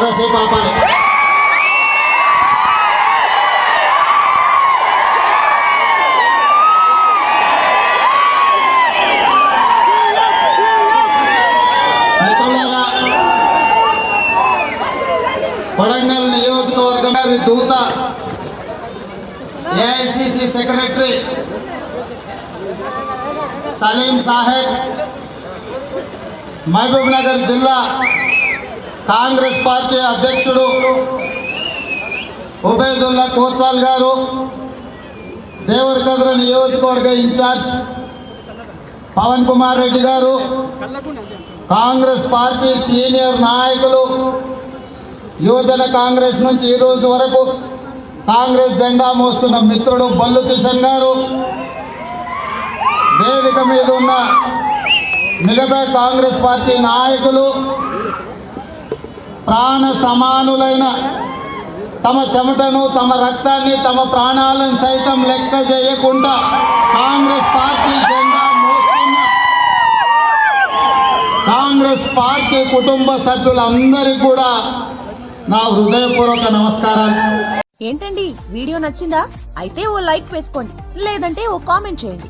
కాసేపు ఆపాలి మిత్రులారా కొడంగల్ నియోజకవర్గం గారి దూత AICC secretary Salim Saheb Mahabubnagar జిల్లా కాంగ్రెస్ పార్టీ అధ్యక్షుడు ఉబైదుల్లా కోత్వాల్ గారు దేవరకద్ర నియోజకవర్గ ఇన్ఛార్జ్ పవన్ కుమార్ రెడ్డి గారు కాంగ్రెస్ పార్టీ సీనియర్ నాయకులు యువజన కాంగ్రెస్ నుంచి ఈ రోజు వరకు కాంగ్రెస్ జెండా మోస్తున్న మిత్రుడు బల్లు కిషన్ గారు వేదిక మీద ఉన్న మిగతా కాంగ్రెస్ పార్టీ నాయకులు ప్రాణ సమానులైన తమ చెమటను తమ రక్తాన్ని తమ ప్రాణాలను సైతం లెక్క చేయకుండా కాంగ్రెస్ పార్టీ జెండా మోస్తున్న కాంగ్రెస్ పార్టీ కుటుంబ సభ్యులందరికీ కూడా నా హృదయపూర్వక నమస్కారాలు. ఏంటండి? వీడియో నచ్చిందా? అయితే ఓ లైక్ వేసుకోండి. లేదంటే ఓ కామెంట్ చేయండి.